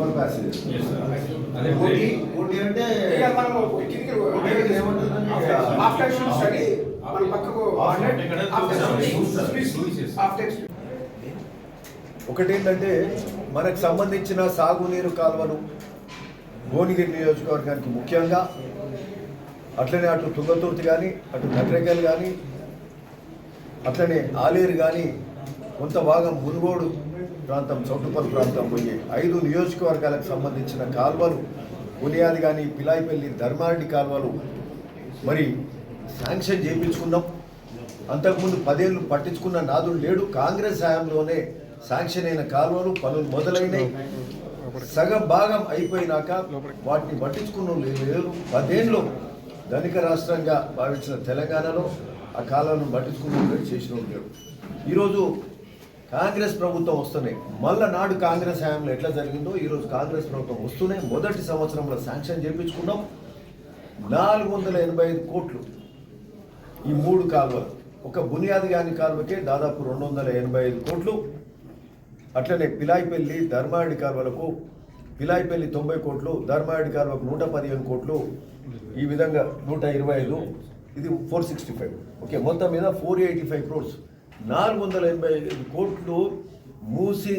Super passage Yes, sir. అదే OT OT అంటే ఇక మనము కిందికి ఓటీ అంటే ఏమంటుందండి? After shoot study. మన పక్కకు After- ఇక్కడ ఆఫ్టర్ చూస్తారు. స్పీచ్ చూసేసి. ఆఫ్టర్ ఒకటి ఏంటంటే మనకు సంబంధించిన సాగునీరు కాలువలు భువనగిరి నియోజకవర్గానికి ముఖ్యంగా అట్లనే అటు తుంగతుర్తి కానీ అటు నకరేకల్ కానీ అట్లనే ఆలేరు కానీ కొంత భాగం మునుగోడు ప్రాంతం చౌటుపల్లి ప్రాంతం పోయి ఐదు నియోజకవర్గాలకు సంబంధించిన కాలువలు బునియాది కానీ పిలాయిపల్లి ధర్మారెడ్డి కాలువలు మరి శాంక్షన్ చేయించుకున్నాం అంతకుముందు పదేళ్ళు పట్టించుకున్న నాదుడు లేడు. కాంగ్రెస్ హయాంలోనే శాంక్షన్ అయిన కాలువలు పనులు మొదలైనవి సగం భాగం అయిపోయినాక వాటిని పట్టించుకున్న లేరు. పదేళ్ళు ధనిక రాష్ట్రంగా భావించిన తెలంగాణలో ఆ కాలాలను పట్టించుకున్న చేసిన వాళ్ళు లేరు. ఈరోజు కాంగ్రెస్ ప్రభుత్వం వస్తున్నాయి. మళ్ళా నాడు కాంగ్రెస్ హయాంలో ఎట్లా జరిగిందో ఈరోజు కాంగ్రెస్ ప్రభుత్వం వస్తున్నాయి మొదటి సంవత్సరంలో శాంక్షన్ చేయించుకున్నాం. నాలుగు వందల ఎనభై ఐదు కోట్లు ఈ మూడు కాలువలు. ఒక బునియాది గాని కాలువకే దాదాపు రెండు వందల ఎనభై ఐదు కోట్లు. అట్లనే పిలాయిపల్లి ధర్మాయుడి కాలువలకు పిలాయిపల్లి తొంభై కోట్లు ధర్మాయుడి కాలువకు నూట పదిహేను కోట్లు. ఈ విధంగా నూట ఇరవై ఐదు. ఇది ఫోర్ సిక్స్టీ ఫైవ్ ఓకే మొత్తం మీద ఫోర్ ఎయిటీ ఫైవ్ క్రోర్స్ నాలుగు వందల ఎనభై ఐదు కోట్లు మూసి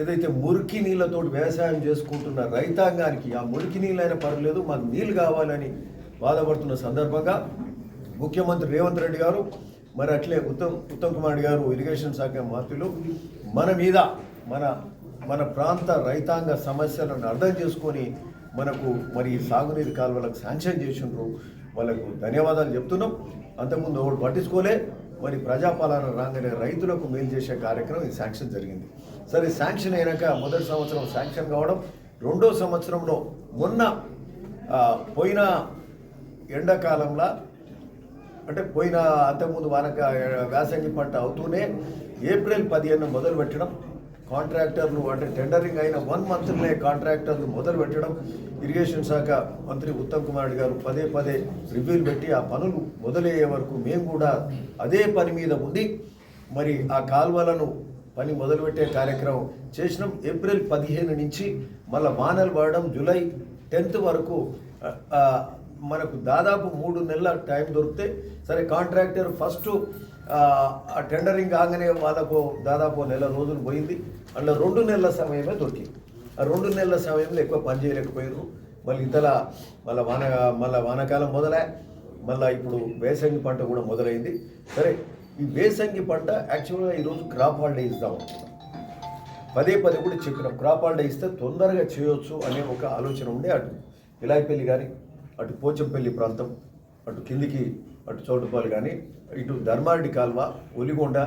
ఏదైతే మురికి నీళ్ళతో వ్యవసాయం చేసుకుంటున్న రైతాంగానికి ఆ మురికి నీళ్ళైనా పర్లేదు మాకు నీళ్ళు కావాలని బాధపడుతున్న సందర్భంగా ముఖ్యమంత్రి రేవంత్ రెడ్డి గారు మరి అట్లే ఉత్తమ్ ఉత్తమ్ కుమార్ రెడ్డి గారు ఇరిగేషన్ శాఖ మంత్రులు మన మీద మన మన ప్రాంత రైతాంగ సమస్యలను అర్థం చేసుకొని మనకు మరి సాగునీరు కాలువలకు శాంక్షన్ చేసిండ్రు. వాళ్ళకు ధన్యవాదాలు చెప్తున్నాం. అంతకుముందు ఒకటి పట్టించుకోలే. మరి ప్రజాపాలన రాగానే రైతులకు మేలు చేసే కార్యక్రమం ఈ శాంక్షన్ జరిగింది. సరే శాంక్షన్ అయినాక మొదటి సంవత్సరం శాంక్షన్ కావడం రెండో సంవత్సరంలో మొన్న పోయిన ఎండాకాలంలో అంటే పోయిన అంతకుముందు వానక వేసంగి పంట అవుతూనే ఏప్రిల్ పదిహేను మొదలు పెట్టడం కాంట్రాక్టర్లు అంటే టెండరింగ్ అయిన వన్ మంత్లోనే కాంట్రాక్టర్లు మొదలు పెట్టడం ఇరిగేషన్ శాఖ మంత్రి ఉత్తమ్ కుమార్ రెడ్డి గారు పదే పదే రివ్యూలు పెట్టి ఆ పనులు మొదలయ్యే వరకు మేము కూడా అదే పని మీద ఉండి మరి ఆ కాల్వలను పని మొదలుపెట్టే కార్యక్రమం చేసినాం. ఏప్రిల్ పదిహేను నుంచి మళ్ళీ వానలు పడడం జూలై టెన్త్ వరకు మనకు దాదాపు మూడు నెలల టైం దొరికితే సరే కాంట్రాక్టర్ ఫస్ట్ ఆ టెండరింగ్ కాగానే వాళ్ళకు దాదాపు నెల రోజులు పోయింది. అందులో రెండు నెలల సమయమే దొరికింది. ఆ రెండు నెలల సమయంలో ఎక్కువ పని చేయలేకపోయారు మళ్ళీ ఇంతలా మళ్ళీ వాన మళ్ళీ వానాకాలం మొదలై మళ్ళీ ఇప్పుడు వేసంగి పంట కూడా మొదలైంది. సరే ఈ వేసంగి పంట యాక్చువల్గా ఈరోజు క్రాప్ హాలిడే ఇద్దాం అనుకున్నాం పదే పదే కూడా చెప్పినాం. క్రాప్ హాలిడే ఇస్తే తొందరగా చేయొచ్చు అనే ఒక ఆలోచన ఉండే అటు. ఇలాయిపల్లి కానీ అటు పోచంపల్లి ప్రాంతం అటు కిందికి అటు చోటుపాలు కానీ ఇటు ధర్మారెడ్డి కాల్వ ఒలిగొండ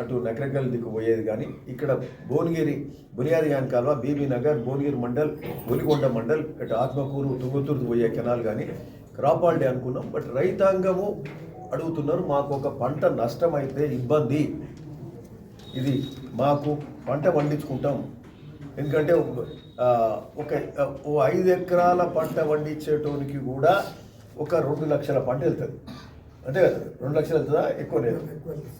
అటు నకరకల్ దిక్కు పోయేది కానీ ఇక్కడ భువనగిరి బునియాదిగాన్ కాల్వ బీబీ నగర్ భువనగిరి మండల్ ఒలిగొండ మండల్ ఇటు ఆత్మకూరు తుంగుతుర్తి పోయే కెనాల్ కానీ క్రాప్ హాలిడే అనుకున్నాం. బట్ రైతాంగము అడుగుతున్నారు మాకు ఒక పంట నష్టమైతే ఇబ్బంది. ఇది మాకు పంట పండించుకుంటాం. ఎందుకంటే ఒక ఓ ఐదు ఎకరాల పంట పండించేటోనికి కూడా ఒక రెండు లక్షల పంట వెళ్తుంది. అంతే కదా? రెండు లక్షలు వెళ్తుందా? ఎక్కువ లేదు.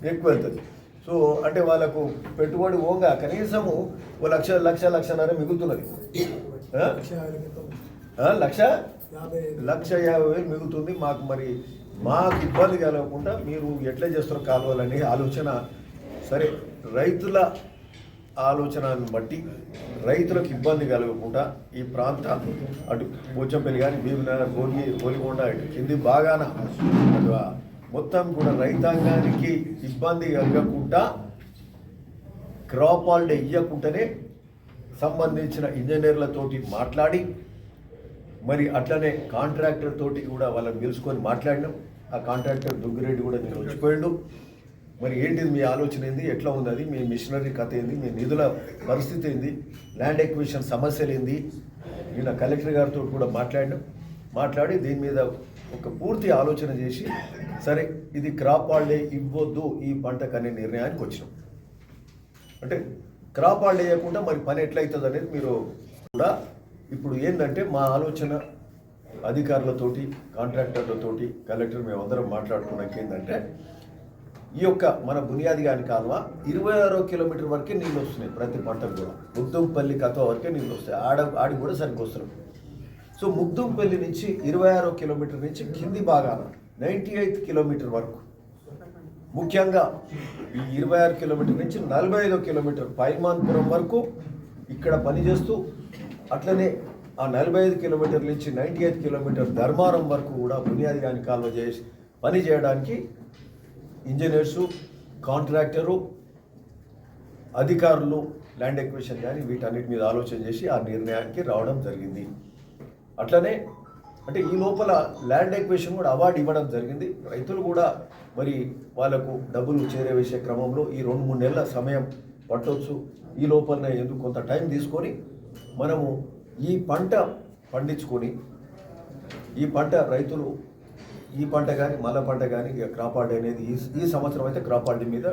ఎక్కువ వెళ్తుంది. సో అంటే వాళ్ళకు పెట్టుబడి ఓంగా కనీసము ఓ లక్ష లక్ష లక్షన్నర మిగులుతున్నది. లక్ష? లక్ష యాభై వేలు మిగులుతుంది. మాకు మరి మాకు ఇబ్బంది కలగకుండా మీరు ఎట్లా చేస్తారో కావాలనే ఆలోచన. సరే రైతుల ఆలోచనను బట్టి రైతులకు ఇబ్బంది కలగకుండా ఈ ప్రాంత అటు పోచంపల్లి కానీ భీమనగర్ గోలి గోలికొండ ఇటు కింది బాగాన మొత్తం కూడా రైతాంగానికి ఇబ్బంది కలగకుండా క్రాప్ హాలిడే ఇవ్వకుండానే సంబంధించిన ఇంజనీర్లతోటి మాట్లాడి మరి అట్లనే కాంట్రాక్టర్ తోటి కూడా వాళ్ళని పిలుచుకొని మాట్లాడినాం. ఆ కాంట్రాక్టర్ దుగ్గిరెడ్డి కూడా నేను వచ్చిపోయాడు. మరి ఏంటిది మీ ఆలోచన ఏంది? ఎట్లా ఉంది అది? మీ మిషనరీ కథ ఏంది? మీ నిధుల పరిస్థితి ఏంది? ల్యాండ్ ఎక్విషన్ సమస్యలు ఏంది? నిన్న కలెక్టర్ గారితో కూడా మాట్లాడినాం. మాట్లాడి దీని మీద ఒక పూర్తి ఆలోచన చేసి సరే ఇది క్రాప్ హాలిడే ఇవ్వద్దు ఈ పంటకు అనే నిర్ణయానికి వచ్చినాం. అంటే క్రాప్ హాలిడే వేయకుండా మరి పని ఎట్లయితుంది అనేది మీరు కూడా ఇప్పుడు ఏంటంటే మా ఆలోచన అధికారులతోటి కాంట్రాక్టర్లతోటి కలెక్టర్ మేమందరం మాట్లాడుకున్నాక ఏంటంటే ఈ యొక్క మన బునియాది గాని కాలువ ఇరవై ఆరో కిలోమీటర్ వరకే నీళ్ళు వస్తున్నాయి ప్రతి పంటకు కూడా. ముగ్దుంపల్లి కథ వరకే నీళ్ళు వస్తాయి. ఆడ ఆడి కూడా సరిగ్గా సో ముగ్దుంపల్లి నుంచి ఇరవై ఆరో కిలోమీటర్ నుంచి కింది భాగాన నైంటీ ఎయిత్ కిలోమీటర్ వరకు ముఖ్యంగా ఈ ఇరవై ఆరు కిలోమీటర్ నుంచి నలభై ఐదో కిలోమీటర్ పైమాన్పురం వరకు ఇక్కడ పనిచేస్తూ అట్లనే ఆ నలభై ఐదు కిలోమీటర్ల నుంచి నైంటీ ఎయిత్ కిలోమీటర్ ధర్మారం వరకు కూడా బునియాది కాని కాలువ చేసి పని చేయడానికి ఇంజనీర్సు కాంట్రాక్టరు అధికారులు ల్యాండ్ ఎక్విషన్ కానీ వీటన్నిటి మీద ఆలోచన చేసి ఆ నిర్ణయానికి రావడం జరిగింది. అట్లనే అంటే ఈ లోపల ల్యాండ్ ఎక్విషన్ కూడా అవార్డు ఇవ్వడం జరిగింది. రైతులు కూడా మరి వాళ్ళకు డబ్బులు చేరవేసే క్రమంలో ఈ రెండు మూడు నెలల సమయం పట్టవచ్చు ఈ లోపలనే ఎందుకు కొంత టైం తీసుకొని మనము ఈ పంట పండించుకొని ఈ పంట రైతులు ఈ పంట కానీ మళ్ళా పంట కానీ క్రాప్ హార్డ్ అనేది ఈ ఈ సంవత్సరం అయితే క్రాప్ హార్డ్ మీద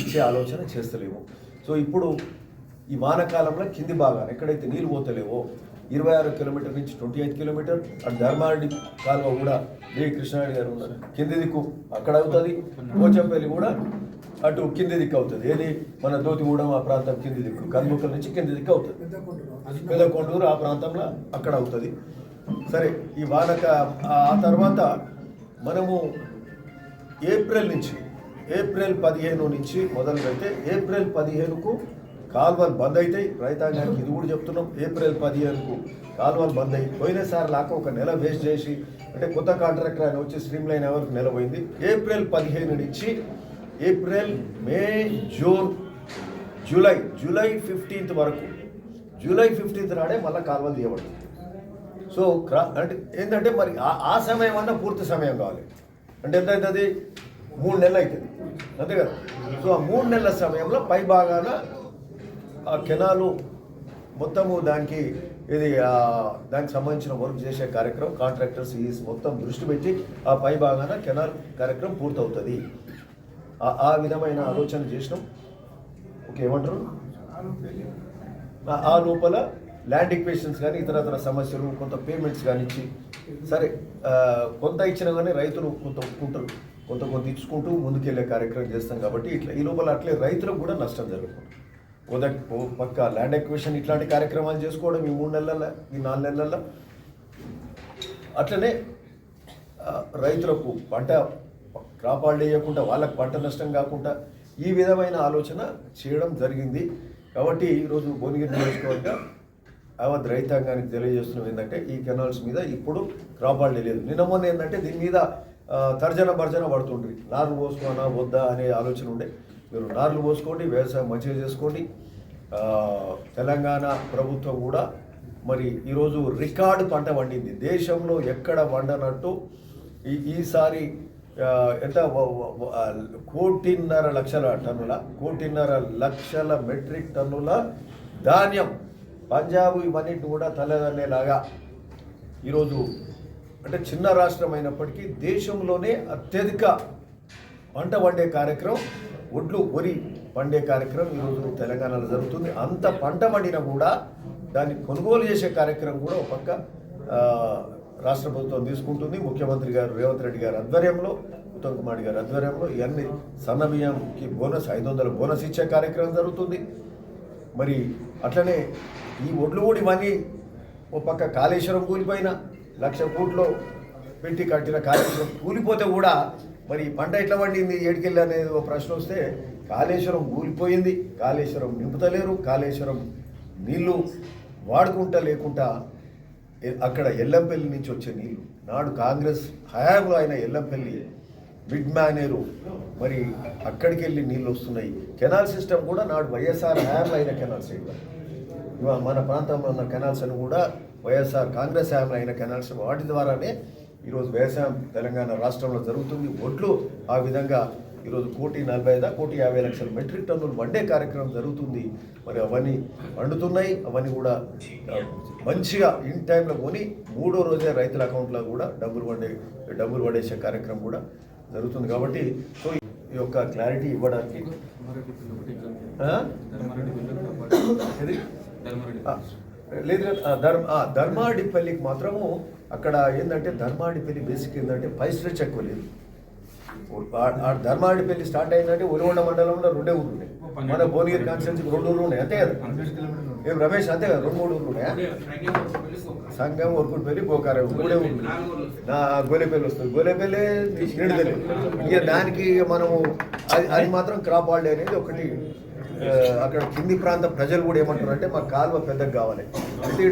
ఇచ్చే ఆలోచన చేస్తలేము. సో ఇప్పుడు ఈ వానకాలంలో కింది భాగాన్ని ఎక్కడైతే నీళ్ళు పోతలేవో ఇరవై ఆరు కిలోమీటర్ నుంచి ట్వంటీ ఎయిట్ కిలోమీటర్ అటు ధర్మారెడ్డి కాలువ కూడా డి కృష్ణారెడ్డి గారు ఉన్నారు. కింది దిక్కు అక్కడ అవుతుంది పోచంపల్లి కూడా అటు కింది దిక్కు అవుతుంది. ఏది? మన దోతిగూడెం ఆ ప్రాంతం కింది దిక్కు కన్ముక్కల నుంచి కింది దిక్కు అవుతుంది. పెదకొండూరు ఆ ప్రాంతంలో అక్కడ అవుతుంది. సరే ఈ వానక ఆ తర్వాత మనము ఏప్రిల్ నుంచి ఏప్రిల్ పదిహేను నుంచి మొదలు పెడితే ఏప్రిల్ పదిహేనుకు కాల్వలు బంద్ అవుతాయి రైతాంగానికి ఇది కూడా చెప్తున్నాం ఏప్రిల్ పదిహేనుకు కాల్వలు బంద్ అయ్యి పోయినసారి లాక ఒక నెల వేస్ట్ చేసి అంటే కొత్త కాంట్రాక్టర్ ఆయన వచ్చి స్ట్రీమ్ లైన్ ఎవరికి నెల పోయింది. ఏప్రిల్ పదిహేను నుంచి April May June July July fifteenth వరకు. జూలై ఫిఫ్టీన్త్ నాడే మళ్ళీ కాల్వలు తీయబడుతుంది సో క్రా అంటే ఏంటంటే మరి ఆ- ఆ సమయం అన్నా పూర్తి సమయం కావాలి. అంటే ఎంత అవుతుంది? మూడు నెలలు అవుతుంది. అంతే కదా? సో ఆ మూడు నెలల సమయంలో పై భాగాన ఆ కెనాలు మొత్తము దానికి ఇది దానికి సంబంధించిన వర్క్ చేసే కార్యక్రమం కాంట్రాక్టర్స్ ఈ మొత్తం దృష్టి పెట్టి ఆ పై భాగాన కెనాల్ కార్యక్రమం పూర్తవుతుంది. ఆ- విధమైన ఆలోచన చేసినాం. ఓకే ఏమంటారు? ఆ లోపల ల్యాండ్ ఈక్వేషన్స్ కానీ ఇతర ఇతర సమస్యలు కొంత పేమెంట్స్ కానీ ఇచ్చి సరే కొంత ఇచ్చినా కానీ రైతులు కొంత ఒప్పుకుంటారు. కొంత కొంత ఇచ్చుకుంటూ ముందుకెళ్ళే కార్యక్రమం చేస్తాం కాబట్టి ఇట్లా ఈ లోపల అట్లే రైతులకు కూడా నష్టం జరుగుతుంది. మొదటి పక్క ల్యాండ్ ఎక్విషన్ ఇట్లాంటి కార్యక్రమాలు చేసుకోవడం ఈ మూడు నెలల్లో ఈ నాలుగు నెలల్లో అట్లనే రైతులకు పంట క్రాప్ హాల్డ్ వేయకుండా వాళ్ళకి పంట నష్టం కాకుండా ఈ విధమైన ఆలోచన చేయడం జరిగింది. కాబట్టి ఈరోజు భువనగిరి నియోజకవర్గ యావత్ రైతాంగానికి తెలియజేస్తున్నాం ఏంటంటే ఈ కెనాల్స్ మీద ఇప్పుడు క్రాప్ లేదు. నిన్న మొన్న ఏంటంటే దీని మీద తర్జన భర్జన పడుతుండ్రి. నార్లు పోసుకోనా వద్దా అనే ఆలోచన ఉండే. మీరు నార్లు పోసుకోండి వ్యవసాయం మంచిగా చేసుకోండి. తెలంగాణ ప్రభుత్వం కూడా మరి ఈరోజు రికార్డు పంట వండింది దేశంలో ఎక్కడ వండనట్టు ఈ ఈసారి ఎంత కోటిన్నర లక్షల టన్నుల కోటిన్నర లక్షల మెట్రిక్ టన్నుల ధాన్యం పంజాబ్ ఇవన్నిటిని కూడా తలదన్నేలాగా ఈరోజు అంటే చిన్న రాష్ట్రం అయినప్పటికీ దేశంలోనే అత్యధిక పంట పండే కార్యక్రమం ఒడ్లు వరి పండే కార్యక్రమం ఈరోజు తెలంగాణలో జరుగుతుంది. అంత పంట పండినా కూడా దాన్ని కొనుగోలు చేసే కార్యక్రమం కూడా ఒక పక్క రాష్ట్ర ప్రభుత్వం తీసుకుంటుంది. ముఖ్యమంత్రి గారు రేవంత్ రెడ్డి గారి ఆధ్వర్యంలో ఉత్తమ్ కుమార్ గారి ఆధ్వర్యంలో ఇవన్నీ సన్న బియ్యంకి బోనస్ ఐదు వందల బోనస్ ఇచ్చే కార్యక్రమం జరుగుతుంది. మరి అట్లనే ఈ ఒడ్లు కూడా ఇవన్నీ ఓ పక్క కాళేశ్వరం కూలిపోయిన లక్ష కోట్లు పెట్టి కట్టిన కాళేశ్వరం కూలిపోతే కూడా మరి ఈ పంట ఎట్లా పండింది ఏడికెళ్ళి అనేది ఒక ప్రశ్న వస్తే కాళేశ్వరం కూలిపోయింది. కాళేశ్వరం నింపుతలేరు కాళేశ్వరం నీళ్ళు వాడుకుంటా లేకుండా అక్కడ ఎల్లంపల్లి నుంచి వచ్చే నీళ్ళు. నాడు కాంగ్రెస్ హయాంలో అయిన ఎల్లంపల్లి బిడ్ మేనేరు మరి అక్కడికి వెళ్ళి నీళ్ళు వస్తున్నాయి. కెనాల్ సిస్టమ్ కూడా నాడు వైఎస్ఆర్ హయాంలో అయిన కెనాల్ సిస్టమ్ ఇవాళ మన ప్రాంతంలో ఉన్న కెనాల్స్ అని కూడా వైఎస్ఆర్ కాంగ్రెస్ హయాంలో అయిన కెనాల్స్ వాటి ద్వారానే ఈరోజు వ్యవసాయం తెలంగాణ రాష్ట్రంలో జరుగుతుంది. ఒడ్లు ఆ విధంగా ఈరోజు కోటి నలభై ఐదా కోటి యాభై లక్షల మెట్రిక్ టన్నులు వండే కార్యక్రమం జరుగుతుంది. మరి అవన్నీ వండుతున్నాయి అవన్నీ కూడా మంచిగా ఇన్ టైంలో కొని మూడో రోజే రైతుల అకౌంట్లో కూడా డబ్బులు వండే డబ్బులు పడేసే కార్యక్రమం కూడా జరుగుతుంది కాబట్టి సో ఈ యొక్క క్లారిటీ ఇవ్వడానికి లేదు ధర్మ ధర్మాడిపల్లికి మాత్రము అక్కడ ఏంటంటే ధర్మాడిపల్లి బేసిక్ ఏంటంటే పై స్ట్రెచ్ ఎక్కువ లేదు. ధర్మాడిపల్లి స్టార్ట్ అయిందంటే ఒలిగొండ మండలంలో రెండే ఊర్లు ఉన్నాయి. మన భువనగిరి కాన్స్టిట్యూన్సీకి రెండు ఊర్లు ఉన్నాయి అంతే కదా? ఏం రమేష్ అంతే కదా? రెండు మూడు ఊర్లు ఉన్నాయా? సంఘం ఒరుకుడుపల్లి గోకారం మూడే ఊర్లు. నా గోలేపల్లి వస్తుంది. గోలేపల్లి నిడుదలి ఇక దానికి మనము అది అది మాత్రం క్రాప్ హాలిడే అనేది ఒకటి అక్కడ కింది ప్రాంత ప్రజలు కూడా ఏమంటారు అంటే మాకు కాలువ పెద్దగా కావాలి. అంటే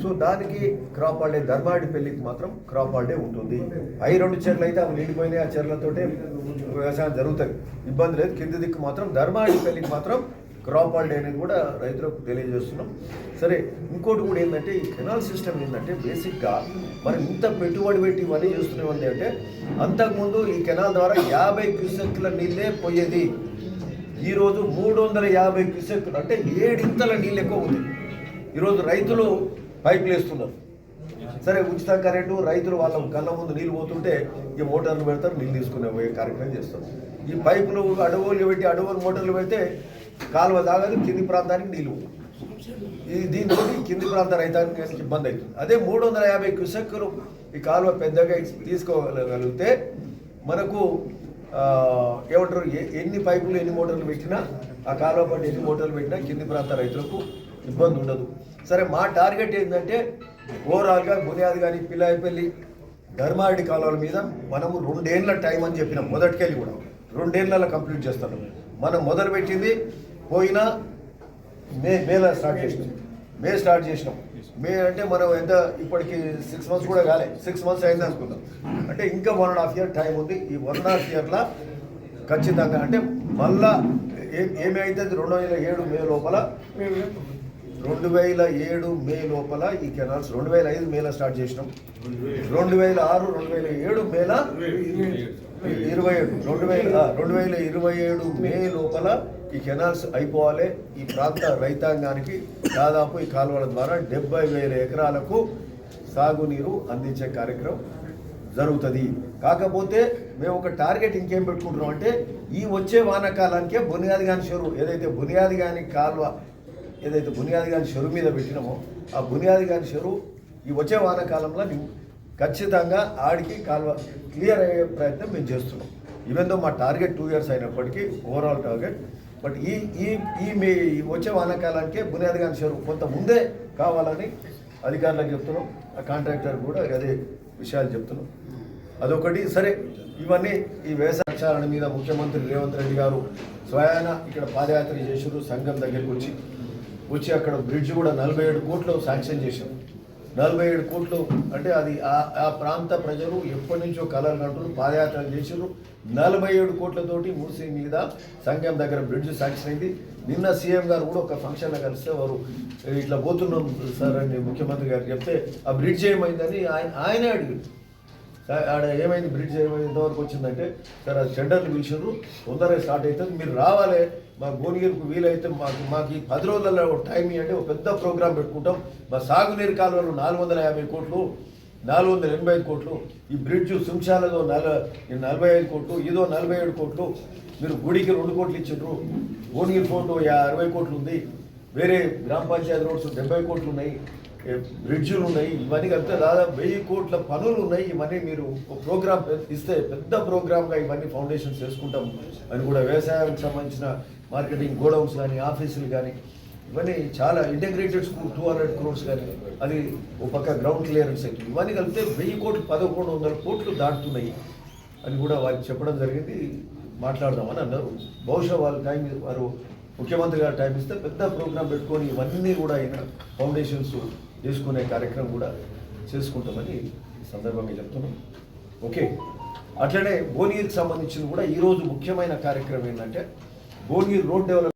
సో దానికి క్రాప్ హాలిడే దర్బాడి పెళ్ళికి మాత్రం క్రాప్ హాలిడే ఉంటుంది. అవి రెండు చెర్లు అయితే అవి నిండిపోయినాయి ఆ చీరలతోటే వ్యవసాయం జరుగుతుంది. ఇబ్బంది లేదు. కింది దిక్కు మాత్రం దర్బాడి పెళ్ళికి మాత్రం క్రాప్ హాలిడే అనేది కూడా రైతులకు తెలియజేస్తున్నాం. సరే ఇంకోటి కూడా ఏంటంటే ఈ కెనాల్ సిస్టమ్ ఏంటంటే బేసిక్గా మనం ఇంత పెట్టుబడి పెట్టి ఇవన్నీ చేస్తున్నామండి అంటే అంతకుముందు ఈ కెనాల్ ద్వారా యాభై క్యూసెక్ల నీళ్ళే పోయేది. ఈరోజు మూడు వందల యాభై క్యూసెక్కులు అంటే ఏడింతల నీళ్ళు ఎక్కువ ఉంది. ఈరోజు రైతులు పైపులు వేస్తున్నారు. సరే ఉచిత కరెంటు రైతులు వాళ్ళ కళ్ళ ముందు నీళ్ళు పోతుంటే ఈ మోటార్లు పెడతారు నీళ్ళు తీసుకునే పోయే కార్యక్రమం చేస్తారు. ఈ పైపులు అడవులు పెట్టి అడవులు మోటార్లు పెడితే కాలువ తాగదు కింది ప్రాంతానికి నీళ్ళు ఈ దీంతో కింది ప్రాంత రైతానికి ఇబ్బంది అవుతుంది. అదే మూడు వందల యాభై క్యూసెక్కులు ఈ కాలువ పెద్దగా తీసుకోగలిగితే మనకు ఏమంటారు ఎన్ని పైపులు ఎన్ని మోటార్లు పెట్టినా ఆ కాలువ పట్టి ఎన్ని మోటార్లు పెట్టినా కింది ప్రాంత రైతులకు ఇబ్బంది ఉండదు. సరే మా టార్గెట్ ఏంటంటే ఓవరాల్గా బునియాది కానీ పిల్లాయిపల్లి ధర్మారెడ్డి కాలువల మీద మనము రెండేళ్ళ టైం అని చెప్పినాం మొదటికెళ్ళి కూడా. రెండేళ్ళలో కంప్లీట్ చేస్తాను. మనం మొదలు పెట్టింది పోయినా మే మేలా స్టార్ట్ చేసినాం. మే స్టార్ట్ చేసినాం. మే అంటే మనం ఎంత ఇప్పటికి సిక్స్ మంత్స్ కూడా కాలే. సిక్స్ మంత్స్ అయింది అనుకుందాం. అంటే ఇంకా one and half year time ఉంది. ఈ వన్ అండ్ హాఫ్ ఇయర్లో ఖచ్చితంగా అంటే మళ్ళా ఏ- ఏమి అవుతుంది రెండు వేల ఏడు మే లోపల రెండు వేల ఏడు మే లోపల ఈ కెనాల్స్ రెండు వేల ఐదు మేలో స్టార్ట్ చేసినాం. రెండు వేల ఆరు రెండు వేల ఏడు మేల ఇరవై ఏడు. రెండు వేల రెండు వేల ఇరవై ఏడు మే లోపల ఈ కెనాల్స్ అయిపోవాలి. ఈ ప్రాంత రైతాంగానికి దాదాపు ఈ కాలువల ద్వారా డెబ్బై వేల ఎకరాలకు సాగునీరు అందించే కార్యక్రమం జరుగుతుంది. కాకపోతే మేము ఒక టార్గెట్ ఇంకేం పెట్టుకుంటున్నాం అంటే ఈ వచ్చే వానాకాలానికే బునియాది గాని చెరువు ఏదైతే బునియాది గాని కాలువ ఏదైతే బునియాది గాని చెరువు మీద పెట్టినామో ఆ బునియాది గాని చెరువు ఈ వచ్చే వానాకాలంలో ఖచ్చితంగా ఆడికి కాలువ క్లియర్ అయ్యే ప్రయత్నం మేము చేస్తున్నాం. ఈవెన్ దో మా టార్గెట్ టూ ఇయర్స్ అయినప్పటికీ ఓవరాల్ టార్గెట్ బట్ ఈ ఈ ఈ మీ ఈ వచ్చే వానాకాలానికే బునియాద్ గాని చెరువు కొంత ముందే కావాలని అధికారులకు చెప్తున్నాం. ఆ కాంట్రాక్టర్ కూడా అదే విషయాలు చెప్తున్నాం. అదొకటి. సరే ఇవన్నీ ఈ వ్యవసాయ మీద ముఖ్యమంత్రి రేవంత్ రెడ్డి గారు స్వయాన ఇక్కడ పాదయాత్ర చేసారు సంఘం దగ్గరికి వచ్చి వచ్చి అక్కడ బ్రిడ్జ్ కూడా నలభై ఏడు కోట్లు శాంక్షన్ చేశారు నలభై ఏడు కోట్లు అంటే అది ఆ ఆ ప్రాంత ప్రజలు ఎప్పటి నుంచో కలర్ కంటారు పాదయాత్రలు చేసారు నలభై ఏడు కోట్లతోటి మూసీ మీద సంఘం దగ్గర బ్రిడ్జ్ శాంక్షన్ అయింది. నిన్న సీఎం గారు కూడా ఒక ఫంక్షన్లో కలిస్తే వారు ఇట్లా పోతున్నాం సార్ అని ముఖ్యమంత్రి గారు చెప్తే ఆ బ్రిడ్జ్ ఏమైందని ఆయన ఆయనే అడిగారు ఆడ ఏమైంది బ్రిడ్జ్ ఏమైంది ఎంతవరకు వచ్చిందంటే సార్ అది టెండర్లు పిలిచారు తొందరగా స్టార్ట్ అవుతుంది. మీరు రావాలి. మా భువనగిరికి వీలైతే మాకు మాకు ఈ పది రోజులలో టైం ఇవ్వండి. ఒక పెద్ద ప్రోగ్రాం పెట్టుకుంటాం. మా సాగునీరు కాలువలు నాలుగు వందల యాభై కోట్లు నాలుగు వందల ఎనభై ఐదు కోట్లు ఈ బ్రిడ్జ్ సుంశాలదో నల నలభై ఐదు కోట్లు ఇదో నలభై ఏడు కోట్లు మీరు గుడికి రెండు కోట్లు ఇచ్చిండ్రు. భువనగిరి ఫోన్ అరవై కోట్లు ఉంది. వేరే గ్రామ పంచాయతీ రోడ్స్ డెబ్బై కోట్లు ఉన్నాయి. బ్రిడ్జులు ఉన్నాయి ఇవన్నీ కలిపితే దాదాపు వెయ్యి కోట్ల పనులు ఉన్నాయి. ఇవన్నీ మీరు ఒక ప్రోగ్రామ్ ఇస్తే పెద్ద ప్రోగ్రామ్గా ఇవన్నీ ఫౌండేషన్స్ చేసుకుంటాం అని కూడా వ్యవసాయానికి సంబంధించిన మార్కెటింగ్ గోడౌన్స్ కానీ ఆఫీసులు కానీ ఇవన్నీ చాలా integrated school two hundred crores కానీ అది ఒక పక్క గ్రౌండ్ క్లియరెన్స్ అయితే ఇవన్నీ కలిపితే వెయ్యి కోట్లు పదకొండు వందల కోట్లు దాటుతున్నాయి అని కూడా వారికి చెప్పడం జరిగింది. మాట్లాడదామని అన్నారు. బహుశా వాళ్ళ టైం వారు ముఖ్యమంత్రి గారు టైం ఇస్తే పెద్ద ప్రోగ్రాం పెట్టుకొని ఇవన్నీ కూడా ఆయన ఫౌండేషన్స్ చేసుకునే కార్యక్రమం కూడా చేసుకుంటామని ఈ సందర్భంగా చెప్తున్నాం. ఓకే. అట్లనే భువనగిరికి సంబంధించిన కూడా ఈరోజు ముఖ్యమైన కార్యక్రమం ఏంటంటే భువనగిరి రోడ్ డెవలప్